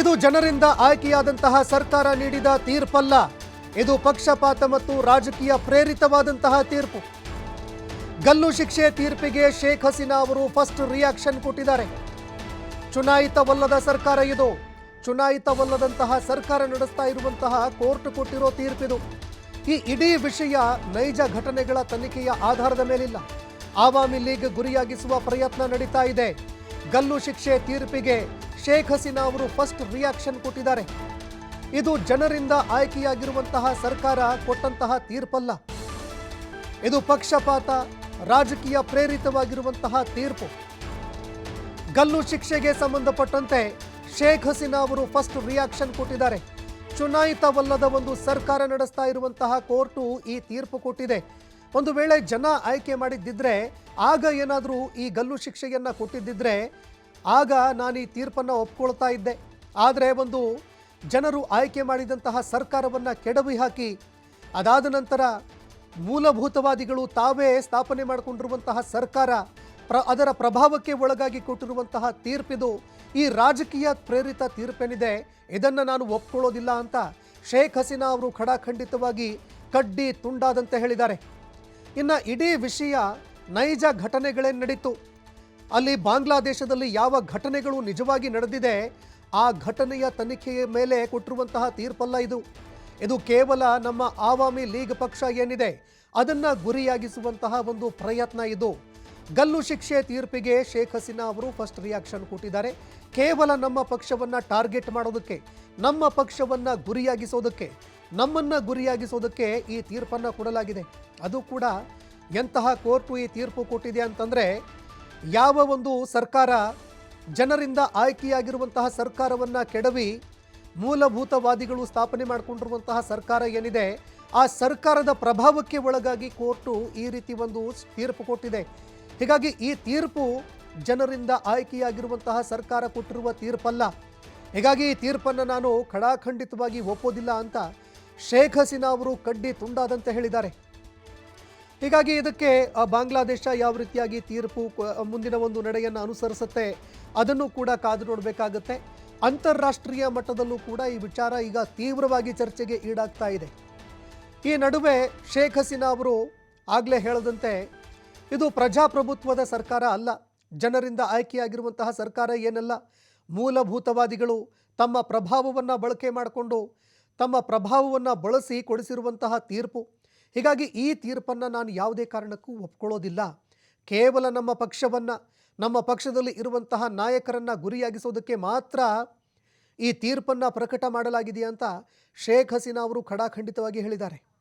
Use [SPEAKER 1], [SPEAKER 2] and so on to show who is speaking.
[SPEAKER 1] ಇದು ಜನರಿಂದ ಆಯ್ಕೆಯಾದಂತಹ ಸರ್ಕಾರ ನೀಡಿದ ತೀರ್ಪಲ್ಲ. ಇದು ಪಕ್ಷಪಾತ ಮತ್ತು ರಾಜಕೀಯ ಪ್ರೇರಿತವಾದಂತಹ ತೀರ್ಪು. ಗಲ್ಲು ಶಿಕ್ಷೆ ತೀರ್ಪಿಗೆ ಶೇಖ್ ಹಸೀನಾ ಅವರು ಫಸ್ಟ್ ರಿಯಾಕ್ಷನ್ ಕೊಟ್ಟಿದ್ದಾರೆ. ಚುನಾಯಿತವಲ್ಲದ ಸರ್ಕಾರ ಇದು. ಚುನಾಯಿತವಲ್ಲದಂತಹ ಸರ್ಕಾರ ನಡೆಸ್ತಾ ಇರುವಂತಹ ಕೋರ್ಟ್ ಕೊಟ್ಟಿರೋ ತೀರ್ಪಿದು. ಈ ಇಡೀ ವಿಷಯ ನೈಜ ಘಟನೆಗಳ ತನಿಖೆಯ ಆಧಾರದ ಮೇಲಿಲ್ಲ. ಆವಾಮಿ ಲೀಗ್ ಗುರಿಯಾಗಿಸುವ ಪ್ರಯತ್ನ ನಡೀತಾ ಇದೆ. ಗಲ್ಲು ಶಿಕ್ಷೆ ತೀರ್ಪಿಗೆ ಶೇಖ್ ಹಸೀನಾ ಅವರು ಫಸ್ಟ್ ರಿಯಾಕ್ಷನ್ ಕೊಟ್ಟಿದ್ದಾರೆ. ಇದು ಜನರಿಂದ ಆಯ್ಕೆಯಾಗಿರುವಂತಹ ಸರ್ಕಾರ ಕೊಟ್ಟಂತಹ ತೀರ್ಪಲ್ಲ. ಇದು ಪಕ್ಷಪಾತ, ರಾಜಕೀಯ ಪ್ರೇರಿತವಾಗಿರುವಂತಹ ತೀರ್ಪು. ಗಲ್ಲು ಶಿಕ್ಷೆಗೆ ಸಂಬಂಧಪಟ್ಟಂತೆ ಶೇಖ್ ಹಸೀನಾ ಅವರು ಫಸ್ಟ್ ರಿಯಾಕ್ಷನ್ ಕೊಟ್ಟಿದ್ದಾರೆ. ಚುನಾಯಿತವಲ್ಲದ ಒಂದು ಸರ್ಕಾರ ನಡೆಸ್ತಾ ಇರುವಂತಹ ಕೋರ್ಟು ಈ ತೀರ್ಪು ಕೊಟ್ಟಿದೆ. ಒಂದು ವೇಳೆ ಜನ ಆಯ್ಕೆ ಮಾಡಿದ್ದಿದ್ರೆ ಆಗ ಏನಾದರೂ ಈ ಗಲ್ಲು ಶಿಕ್ಷೆಯನ್ನು ಕೊಟ್ಟಿದ್ದಿದ್ರೆ ಆಗ ನಾನು ಈ ತೀರ್ಪನ್ನು ಒಪ್ಕೊಳ್ತಾ ಇದ್ದೆ. ಆದರೆ ಒಂದು ಜನರು ಆಯ್ಕೆ ಮಾಡಿದಂತಹ ಸರ್ಕಾರವನ್ನು ಕೆಡವಿ ಹಾಕಿ, ಅದಾದ ನಂತರ ಮೂಲಭೂತವಾದಿಗಳು ತಾವೇ ಸ್ಥಾಪನೆ ಮಾಡಿಕೊಂಡಿರುವಂತಹ ಸರ್ಕಾರ ಪ್ರ, ಅದರ ಪ್ರಭಾವಕ್ಕೆ ಒಳಗಾಗಿ ಕೊಟ್ಟಿರುವಂತಹ ತೀರ್ಪಿದು ಈ ರಾಜಕೀಯ ಪ್ರೇರಿತ ತೀರ್ಪೇನಿದೆ, ಇದನ್ನು ನಾನು ಒಪ್ಕೊಳ್ಳೋದಿಲ್ಲ ಅಂತ ಶೇಖ್ ಹಸೀನಾ ಅವರು ಖಡಾಖಂಡಿತವಾಗಿ ಕಡ್ಡಿ ತುಂಡಾದಂತೆ ಹೇಳಿದ್ದಾರೆ. ಇನ್ನು ಇಡೀ ವಿಷಯ ನೈಜ ಘಟನೆಗಳೇ ನಡೀತು. ಅಲ್ಲಿ ಬಾಂಗ್ಲಾದೇಶದಲ್ಲಿ ಯಾವ ಘಟನೆಗಳು ನಿಜವಾಗಿ ನಡೆದಿದೆ, ಆ ಘಟನೆಯ ತನಿಖೆಯ ಮೇಲೆ ಕೊಟ್ಟಿರುವಂತಹ ತೀರ್ಪಲ್ಲ ಇದು. ಇದು ಕೇವಲ ನಮ್ಮ ಆವಾಮಿ ಲೀಗ್ ಪಕ್ಷ ಏನಿದೆ, ಅದನ್ನು ಗುರಿಯಾಗಿಸುವಂತಹ ಒಂದು ಪ್ರಯತ್ನ ಇದು. ಗಲ್ಲು ಶಿಕ್ಷೆ ತೀರ್ಪಿಗೆ ಶೇಖ್ ಹಸೀನಾ ಅವರು ಫಸ್ಟ್ ರಿಯಾಕ್ಷನ್ ಕೊಟ್ಟಿದ್ದಾರೆ. ಕೇವಲ ನಮ್ಮ ಪಕ್ಷವನ್ನು ಟಾರ್ಗೆಟ್ ಮಾಡೋದಕ್ಕೆ, ನಮ್ಮ ಪಕ್ಷವನ್ನು ಗುರಿಯಾಗಿಸೋದಕ್ಕೆ ನಮ್ಮನ್ನ ಗುರಿಯಾಗಿಸೋದಕ್ಕೆ ಈ ತೀರ್ಪನ್ನು ಕೊಡಲಾಗಿದೆ. ಅದು ಕೂಡ ಎಂತಹ ಕೋರ್ಟು ಈ ತೀರ್ಪು ಕೊಟ್ಟಿದೆ ಅಂತಂದರೆ, ಯಾವ ಒಂದು ಸರ್ಕಾರ ಜನರಿಂದ ಆಯ್ಕೆಯಾಗಿರುವಂತಹ ಸರ್ಕಾರವನ್ನು ಕೆಡವಿ ಮೂಲಭೂತವಾದಿಗಳು ಸ್ಥಾಪನೆ ಮಾಡಿಕೊಂಡಿರುವಂತಹ ಸರ್ಕಾರ ಏನಿದೆ, ಆ ಸರ್ಕಾರದ ಪ್ರಭಾವಕ್ಕೆ ಒಳಗಾಗಿ ಕೋರ್ಟು ಈ ರೀತಿ ಒಂದು ತೀರ್ಪು ಕೊಟ್ಟಿದೆ. ಹೀಗಾಗಿ ಈ ತೀರ್ಪು ಜನರಿಂದ ಆಯ್ಕೆಯಾಗಿರುವಂತಹ ಸರ್ಕಾರ ಕೊಟ್ಟಿರುವ ತೀರ್ಪಲ್ಲ. ಹೀಗಾಗಿ ಈ ತೀರ್ಪನ್ನು ನಾನು ಖಡಾಖಂಡಿತವಾಗಿ ಒಪ್ಪೋದಿಲ್ಲ ಅಂತ ಶೇಖ್ ಹಸೀನಾ ಅವರು ಕಡ್ಡಿ ತುಂಡಾದಂತೆ ಹೇಳಿದ್ದಾರೆ. ಹೀಗಾಗಿ ಇದಕ್ಕೆ ಬಾಂಗ್ಲಾದೇಶ ಯಾವ ರೀತಿಯಾಗಿ ತೀರ್ಪು ಮುಂದಿನ ಒಂದು ನಡೆಯನ್ನು ಅನುಸರಿಸುತ್ತೆ ಅದನ್ನು ಕೂಡ ಕಾದು ನೋಡಬೇಕಾಗುತ್ತೆ. ಅಂತಾರಾಷ್ಟ್ರೀಯ ಮಟ್ಟದಲ್ಲೂ ಕೂಡ ಈ ವಿಚಾರ ಈಗ ತೀವ್ರವಾಗಿ ಚರ್ಚೆಗೆ ಈಡಾಗ್ತಾ ಇದೆ. ಈ ನಡುವೆ ಶೇಖ್ ಹಸೀನಾ ಅವರು ಆಗಲೇ ಹೇಳದಂತೆ, ಇದು ಪ್ರಜಾಪ್ರಭುತ್ವದ ಸರ್ಕಾರ ಅಲ್ಲ. ಜನರಿಂದ ಆಯ್ಕೆಯಾಗಿರುವಂತಹ ಸರ್ಕಾರ ಏನಲ್ಲ? ಮೂಲಭೂತವಾದಿಗಳು ತಮ್ಮ ಪ್ರಭಾವವನ್ನು ಬಳಕೆ ಮಾಡಿಕೊಂಡು ತಮ್ಮ ಪ್ರಭಾವವನ್ನು ಬಳಸಿ ಕೊಡಿಸಿರುವಂತಹ ತೀರ್ಪು. ಹೀಗಾಗಿ ಈ ತೀರ್ಪನ್ನು ನಾನು ಯಾವುದೇ ಕಾರಣಕ್ಕೂ ಒಪ್ಕೊಳ್ಳೋದಿಲ್ಲ. ಕೇವಲ ನಮ್ಮ ಪಕ್ಷವನ್ನು, ನಮ್ಮ ಪಕ್ಷದಲ್ಲಿ ಇರುವಂತಹ ನಾಯಕರನ್ನು ಗುರಿಯಾಗಿಸೋದಕ್ಕೆ ಮಾತ್ರ ಈ ತೀರ್ಪನ್ನು ಪ್ರಕಟ ಮಾಡಲಾಗಿದೆ ಅಂತ ಶೇಖ್ ಹಸೀನಾ ಅವರು ಖಡಾಖಂಡಿತವಾಗಿ ಹೇಳಿದ್ದಾರೆ.